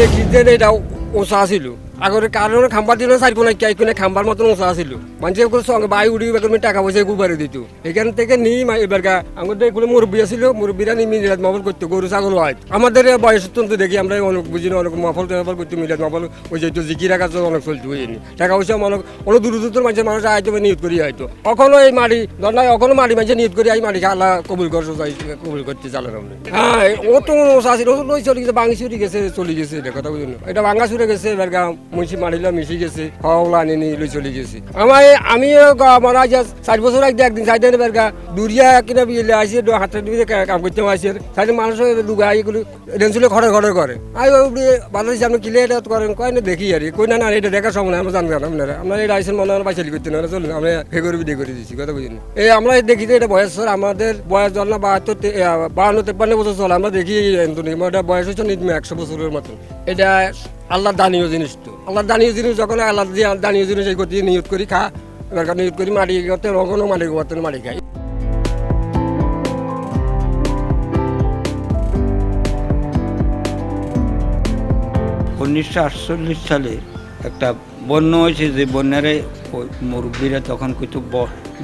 দেখি যে এটা ওষা ছিল আগরে কারণে খাম্বার দিল চারি কোনা কে কোনে খাম্বার মতন ওষা ছিল মানুষের করে সঙ্গে বাই উড়ি বেকার টাকা পয়সা গুবারে দিত এখান থেকে নিই এবার আমাদের এগুলো মুরব্বী ছিল মুরব্বীরা নিয়ে মিলাদ মফল করতো গরু ছাগল হয় আমাদের বয়স তো দেখি আমরা অনেক বুঝি না অনেক মফল টফল করতো মিলাদ মফল ওই যেহেতু জিকিরা কাজ অনেক চলতো ওই জন্য। টাকা পয়সা অনেক অনেক দূর দূর মানুষের মানুষ আইতো নিয়োগ করি হয়তো কখনো এই মাটি ধর না কখনো মাটি মানুষের নিয়োগ করি এই মাটিকে আল্লাহ কবুল যাই কবুল করতে চালেন আপনি হ্যাঁ ও তো শাসির ও তো চলে গেছে বাঙি চুরি গেছে চলে গেছে এটা কথা বুঝুন এটা ভাঙা চুরে গেছে এবার গা মুন্সি মারিলা মিশি গেছে হাওলা আনি নি, লই চলে গেছে। আমার আমিও আমার আজ চার বছর আগে একদিন সাইডে এবার গা দুরিয়া কিনা বিয়ে আসি হাতে দিয়ে কাম করতে আসি সাইডে মানুষ লুগা এগুলো রেঞ্চুলে ঘরে ঘরে করে। আই ওই হয়েছে আপনি কিলে এটা করেন? কয় না দেখি আর, কই না না, এটা দেখার সময় আমরা জানব না আপনারা আপনারা এটা আইসেন মনে হয় পাইসালি করতে না চলুন, আমরা হে করে বিয়ে করে দিচ্ছি কথা বুঝিনি এই আমরা দেখি যে এটা বয়স আমাদের বয়স জল না বাহাত্তর বাহান্ন, তেপ্পান্ন বছর চলে, আমরা দেখি এটা বয়স হচ্ছে একশো বছরের মতন। এটা আল্লাহ দানীয় জিনিস তো। আল্লাহ দানীয় জিনিস যখন আল্লাহ দিয়ে দানীয় জিনিস এই করতে নিয়োগ করি খা, এবার নিয়োগ করি মাটি করতে রকমও মাটি করতে মাটি খাই। উনিশশো আটচল্লিশ সালে একটা বন্যা হয়েছে, যে বন্যারে মুরব্বীরা তখন কিন্তু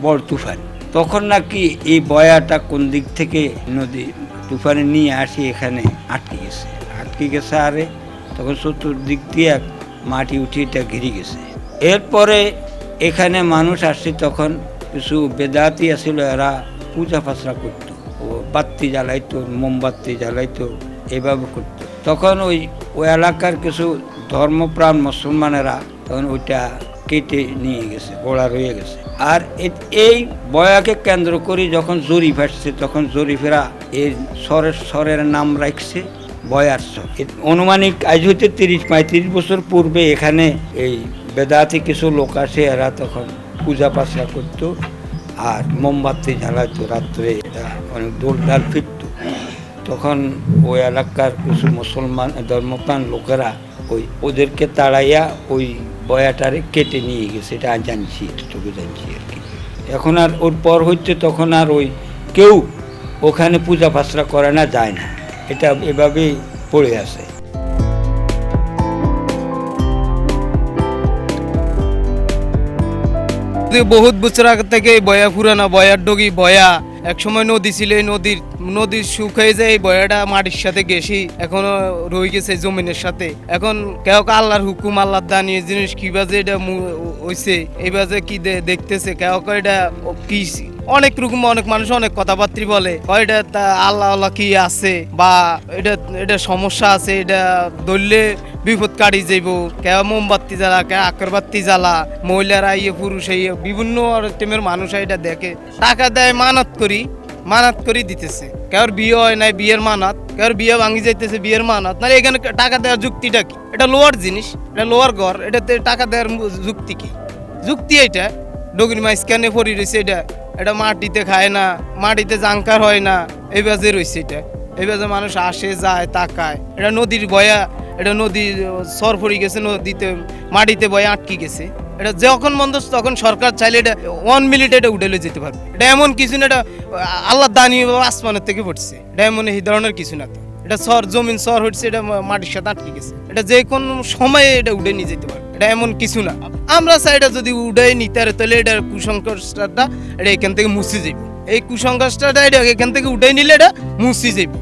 বড় তুফান। তখন নাকি এই বয়াটা কোন দিক থেকে নদী তুফানে নিয়ে আসি, এখানে আটকে গেছে। আটকে গেছে আরে তখন চতুর্দিক দিয়ে এক মাটি উঠিয়ে এটা ঘিরে গেছে। এরপরে এখানে মানুষ আসছে, তখন কিছু বেদাতি আছিল এরা পূজা পাচরা করতো। ও বাত্তি জ্বালাইতো, মোমবাতি জ্বালাইতো, এভাবে করতো। তখন ওই ওই এলাকার কিছু ধর্মপ্রাণ মুসলমানেরা তখন ওইটা কেটে নিয়ে গেছে, গোড়া রয়ে গেছে। আর এই বয়াকে কেন্দ্র করে যখন জরিপ আসছে, তখন জরিফেরা এই স্বরের স্বরের নাম রাখছে। বয়ার স্বর অনুমানিক আজ হইতে তিরিশ পঁয়ত্রিশ বছর পূর্বে এখানে এই বেদাতে কিছু লোক আসে, এরা তখন পূজা পাশা করতো আর মোমবাতি জ্বালাতো রাত্রে, এটা অনেক দোলডাল ফিরতো। তখন ওই এলাকার কিছু মুসলমান, ধর্মপ্রাণ লোকেরা ওই ওদেরকে তাড়াইয়া ওই বয়াটারে কেটে নিয়ে গেছে, এটা জানছি এতটুকু জানছি আর কি। এখন আর ওর পর হইতে তখন আর ওই কেউ ওখানে পূজা পাসরা করে না যায় না। এটা এভাবেই পড়ে আছে। বহুত বছর আগে থেকে বয়া পুরানা, বয়ার ডগি বয়া এক সময় নদী ছিল, এই নদীর নদীর শুকিয়ে যায়, এই বয়াটা মাটির সাথে গেছি এখনও রয়ে গেছে জমিনের সাথে। এখন কেউ আল্লাহর হুকুম, আল্লাহর দানি, এই জিনিস কি বাজে এটা হইছে এই বাজে কি দেখতেছে? কেউ এটা কি অনেক রকম অনেক মানুষ অনেক কথাবার্তা বলে। এটা আল্লাহ আল্লাহ কি আছে? বা এটা এটা সমস্যা আছে, এটা ধরলে বিপদ কাটি যাইব। কে মোমবাতি জ্বালা কে আকরবাতি জ্বালা, মহিলারা ইয়ে পুরুষ ইয়ে বিভিন্ন টিমের মানুষ এটা দেখে। টাকা দেয়, মানত করি, মানাত করি দিতেছে। কেউর বিয়ে হয় নাই, বিয়ের মানাত। কেউর বিয়ে ভাঙি যাইতেছে, বিয়ের মানাত। না এখানে টাকা দেওয়ার যুক্তিটা কি? এটা লোয়ার জিনিস, এটা লোয়ার ঘর, এটাতে টাকা দেওয়ার যুক্তি কি? যুক্তি এটা ডগরি মাছ কেনে পড়ি রয়েছে এটা। এটা মাটিতে খায় না, মাটিতে জাঙ্কার হয় না। এই বাজে রয়েছে এটা। এই বাজে মানুষ আসে, যায়, তাকায়। এটা নদীর বয়া, এটা নদী, সর পড়ে গেছে নদীতে, মাটিতে বয়া আটকে গেছে। এটা যখন বন্ধ তখন সরকার চাইলে এটা ওয়ান মিনিট এটা উঠে লয়ে যেতে পারবে। এটা এমন কিছু না, এটা আল্লাহ দানি আসমানের থেকে পড়ছে। এটা এমন এই ধরনের কিছু না তো। এটা সর, জমিন সর হচ্ছে, এটা মাটির সাথে আটকে গেছে। এটা যে কোনো সময়ে এটা উঠে নিয়ে যেতে পারবে। এটা এমন কিছু না। আমরা সাইডে যদি উডাই নি, তাহলে এটার কুসংস্কারটা এটা এখান থেকে মুছে যাইব। এই কুসংস্কারটা এটা এখান থেকে উঠাই নিলে এটা মুছে যাইব।